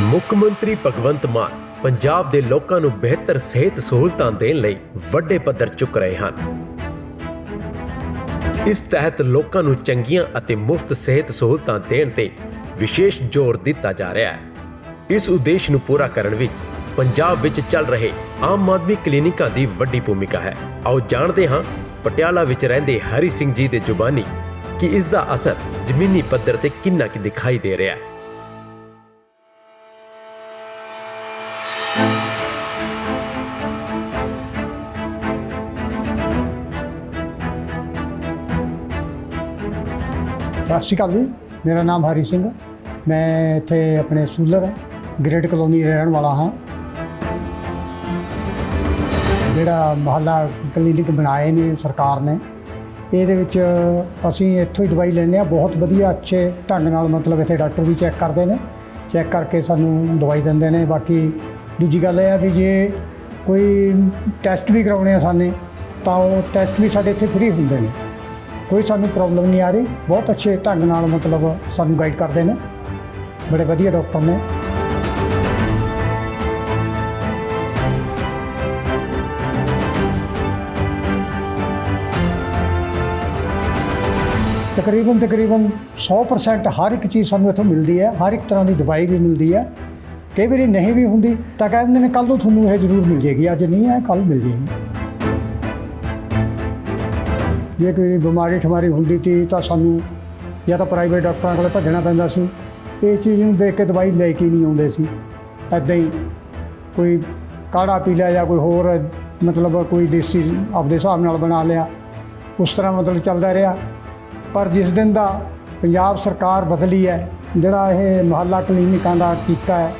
ਮੁੱਖ ਮੰਤਰੀ ਭਗਵੰਤ ਮਾਨ ਪੰਜਾਬ ਦੇ ਲੋਕਾਂ ਨੂੰ ਬਿਹਤਰ ਸਿਹਤ ਸਹੂਲਤਾਂ ਦੇਣ ਲਈ ਵੱਡੇ ਪੱਧਰ ਚੁੱਕ ਰਹੇ ਹਨ। ਇਸ ਤਹਿਤ ਲੋਕਾਂ ਨੂੰ ਚੰਗੀਆਂ ਅਤੇ ਮੁਫਤ ਸਿਹਤ ਸਹੂਲਤਾਂ ਦੇਣ ਤੇ ਵਿਸ਼ੇਸ਼ ਜ਼ੋਰ ਦਿੱਤਾ ਜਾ ਰਿਹਾ ਹੈ। ਇਸ ਉਦੇਸ਼ ਨੂੰ ਪੂਰਾ ਕਰਨ ਵਿੱਚ ਪੰਜਾਬ ਵਿੱਚ ਚੱਲ ਰਹੇ ਆਮ ਆਦਮੀ ਕਲੀਨਿਕਾਂ ਦੀ ਵੱਡੀ ਭੂਮਿਕਾ ਹੈ। ਆਓ ਜਾਣਦੇ ਹਾਂ, ਪਟਿਆਲਾ ਵਿੱਚ ਰਹਿੰਦੇ ਹਰੀ ਸਿੰਘ ਜੀ ਦੇ ਜ਼ੁਬਾਨੀ ਕਿ ਇਸ ਦਾ ਅਸਰ ਜ਼ਮੀਨੀ ਪੱਧਰ ਤੇ ਕਿੰਨਾ ਕੁ ਦਿਖਾਈ ਦੇ ਰਿਹਾ ਹੈ। ਸਤਿ ਸ਼੍ਰੀ ਅਕਾਲ ਜੀ। ਮੇਰਾ ਨਾਮ ਹਰੀ ਸਿੰਘ ਮੈਂ ਇੱਥੇ ਆਪਣੇ ਸੂਲਰ ਗ੍ਰੇਡ ਕਲੋਨੀ ਰਹਿਣ ਵਾਲਾ ਹਾਂ। ਜਿਹੜਾ ਮਹੱਲਾ ਕਲੀਨਿਕ ਬਣਾਏ ਨੇ ਸਰਕਾਰ ਨੇ। ਇਹਦੇ ਵਿੱਚ ਅਸੀਂ ਇੱਥੋਂ ਹੀ ਦਵਾਈ ਲੈਂਦੇ ਆ ਬਹੁਤ ਵਧੀਆ, ਅੱਛੇ ਢੰਗ ਨਾਲ ਮਤਲਬ ਇੱਥੇ ਡਾਕਟਰ ਵੀ ਚੈੱਕ ਕਰਦੇ ਨੇ। ਚੈੱਕ ਕਰਕੇ ਸਾਨੂੰ ਦਵਾਈ ਦਿੰਦੇ ਨੇ। ਬਾਕੀ ਦੂਜੀ ਗੱਲ ਇਹ ਆ ਵੀ ਜੇ ਕੋਈ ਟੈਸਟ ਵੀ ਕਰਾਉਣੇ ਆ ਸਾਨੇ, ਤਾਂ ਉਹ ਟੈਸਟ ਵੀ ਸਾਡੇ ਇੱਥੇ ਫ੍ਰੀ ਹੁੰਦੇ ਨੇ। ਕੋਈ ਸਾਨੂੰ ਪ੍ਰੋਬਲਮ ਨਹੀਂ ਆ ਰਹੀ। ਬਹੁਤ ਅੱਛੇ ਢੰਗ ਨਾਲ ਮਤਲਬ ਸਾਨੂੰ ਗਾਈਡ ਕਰਦੇ ਨੇ। ਬੜੇ ਵਧੀਆ ਡਾਕਟਰ ਨੇ। ਤਕਰੀਬਨ ਤਕਰੀਬਨ 100% ਹਰ ਇੱਕ ਚੀਜ਼ ਸਾਨੂੰ ਇੱਥੋਂ ਮਿਲਦੀ ਹੈ। ਹਰ ਇੱਕ ਤਰ੍ਹਾਂ ਦੀ ਦਵਾਈ ਵੀ ਮਿਲਦੀ ਹੈ। ਕਈ ਵਾਰੀ ਨਹੀਂ ਵੀ ਹੁੰਦੀ ਤਾਂ ਕਹਿੰਦੇ ਨੇ ਕੱਲ ਨੂੰ ਤੁਹਾਨੂੰ ਇਹ ਜ਼ਰੂਰ ਮਿਲ ਜੇਗੀ ਅੱਜ ਨਹੀਂ ਹੈ ਕੱਲ ਮਿਲ ਜੇਗੀ ਜੇ ਕੋਈ ਬਿਮਾਰੀ ਠਮਾਰੀ ਹੁੰਦੀ ਤੀ ਤਾਂ ਸਾਨੂੰ ਜਾਂ ਤਾਂ ਪ੍ਰਾਈਵੇਟ ਡਾਕਟਰਾਂ ਕੋਲ ਭੱਜਣਾ ਪੈਂਦਾ ਸੀ। ਇਹ ਚੀਜ਼ ਨੂੰ ਦੇਖ ਕੇ ਦਵਾਈ ਲੈ ਕੇ ਨਹੀਂ ਆਉਂਦੇ ਸੀ। ਐਦਾਂ ਹੀ ਕੋਈ ਕਾੜਾ ਪੀ ਲਿਆ ਜਾਂ ਕੋਈ ਹੋਰ ਮਤਲਬ ਕੋਈ ਦੇਸੀ ਆਪਦੇ ਹਿਸਾਬ ਨਾਲ ਬਣਾ ਲਿਆ, ਉਸ ਤਰ੍ਹਾਂ ਮਤਲਬ ਚੱਲਦਾ ਰਿਹਾ। ਪਰ ਜਿਸ ਦਿਨ ਦਾ ਪੰਜਾਬ ਸਰਕਾਰ ਬਦਲੀ ਹੈ, ਜਿਹੜਾ ਇਹ ਮੁਹੱਲਾ ਕਲੀਨਿਕਾਂ ਦਾ ਕੀਤਾ ਹੈ,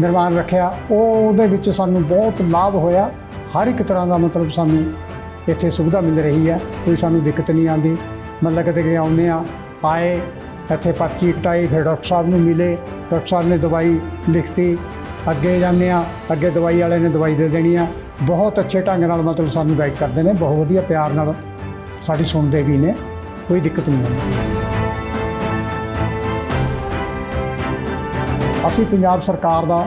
ਨਿਰਮਾਣ ਰੱਖਿਆ ਉਹ ਉਹਦੇ ਵਿੱਚ ਸਾਨੂੰ ਬਹੁਤ ਲਾਭ ਹੋਇਆ। ਹਰ ਇੱਕ ਤਰ੍ਹਾਂ ਦਾ ਮਤਲਬ ਸਾਨੂੰ ਇੱਥੇ ਸੁਵਿਧਾ ਮਿਲ ਰਹੀ ਹੈ ਕੋਈ ਸਾਨੂੰ ਦਿੱਕਤ ਨਹੀਂ ਆਉਂਦੀ। ਮਤਲਬ ਕਿਤੇ ਕਿ ਆਉਂਦੇ ਆ, ਆਏ, ਇੱਥੇ ਪਰਚੀ ਕਟਾਈ ਫਿਰ ਡਾਕਟਰ ਸਾਹਿਬ ਨੂੰ ਮਿਲੇ, ਡਾਕਟਰ ਸਾਹਿਬ ਨੇ ਦਵਾਈ ਲਿਖਤੀ, ਅੱਗੇ ਜਾਂਦੇ ਆ, ਅੱਗੇ ਦਵਾਈ ਵਾਲੇ ਨੇ ਦਵਾਈ ਦੇ ਦੇਣੀ ਆ। ਬਹੁਤ ਅੱਛੇ ਢੰਗ ਨਾਲ ਮਤਲਬ ਸਾਨੂੰ ਗਾਈਡ ਕਰਦੇ ਨੇ, ਬਹੁਤ ਵਧੀਆ ਪਿਆਰ ਨਾਲ ਸਾਡੀ ਸੁਣਦੇ ਵੀ ਨੇ, ਕੋਈ ਦਿੱਕਤ ਨਹੀਂ ਆਉਂਦੀ। ਅਸੀਂ ਪੰਜਾਬ ਸਰਕਾਰ ਦਾ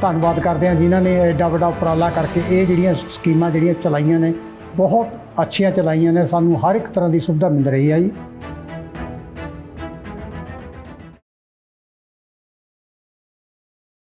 ਧੰਨਵਾਦ ਕਰਦੇ ਹਾਂ ਜਿਨ੍ਹਾਂ ਨੇ ਐਡਾ ਵੱਡਾ ਉਪਰਾਲਾ ਕਰਕੇ ਇਹ ਜਿਹੜੀਆਂ ਸਕੀਮਾਂ ਜਿਹੜੀਆਂ ਚਲਾਈਆਂ ਨੇ ਬਹੁਤ ਅੱਛੀਆਂ ਚਲਾਈਆਂ ਨੇ। ਸਾਨੂੰ ਹਰ ਇੱਕ ਤਰ੍ਹਾਂ ਦੀ ਸੁਵਿਧਾ ਮਿਲ ਰਹੀ ਹੈ ਜੀ।